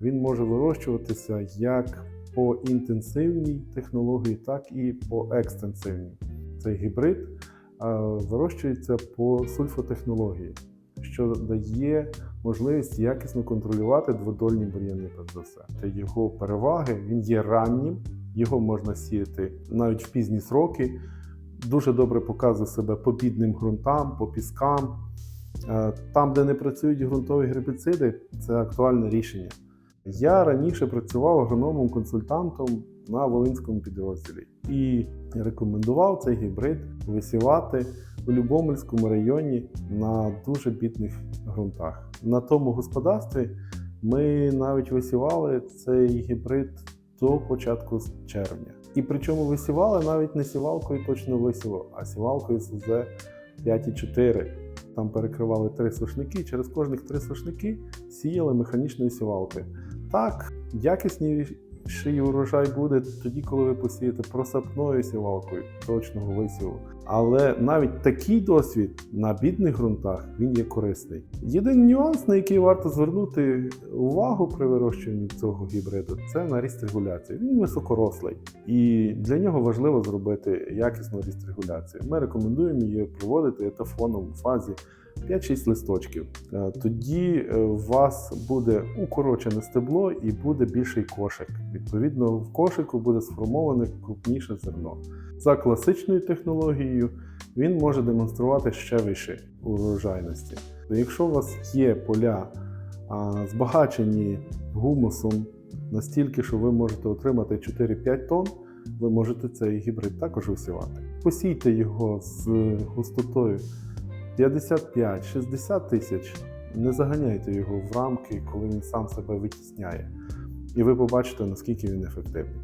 Він може вирощуватися як по інтенсивній технології, так і по екстенсивній. Цей гібрид е, вирощується по сульфотехнології, що дає можливість якісно контролювати дводольні бур'яни, перш за все. Це його переваги, він є раннім, його можна сіяти навіть в пізні сроки. Дуже добре показує себе по бідним ґрунтам, по піскам. Е, Там, де не працюють ґрунтові гербіциди, це актуальне рішення. Я раніше працював агрономом-консультантом на Волинському підрозділі і рекомендував цей гібрид висівати у Любомельському районі на дуже бідних ґрунтах. На тому господарстві ми навіть висівали цей гібрид до початку червня. І причому висівали навіть не сівалкою точно висіву, а сівалкою СЗ 5,4. Там перекривали три сушники, через кожних три сушники сіяли механічною сівалкою. Так, якісніший урожай буде тоді, коли ви посієте просапною сівалкою точного висіву. Але навіть такий досвід на бідних ґрунтах він є корисний. Єдиний нюанс, на який варто звернути увагу при вирощуванні цього гібриду, це на ріст регуляції. Він високорослий, і для нього важливо зробити якісну ріст регуляцію. Ми рекомендуємо її проводити етафоном у фазі 5-6 листочків. Е, Тоді е, у вас буде укорочене стебло і буде більший кошик. Відповідно, в кошику буде сформоване крупніше зерно. За класичною технологією він може демонструвати ще вищі урожайності. Якщо у вас є поля збагачені гумусом настільки, що ви можете отримати 4-5 тонн, ви можете цей гібрид також висівати. Посійте його з густотою 55-60 тисяч. Не заганяйте його в рамки, коли він сам себе витісняє. І ви побачите, наскільки він ефективний.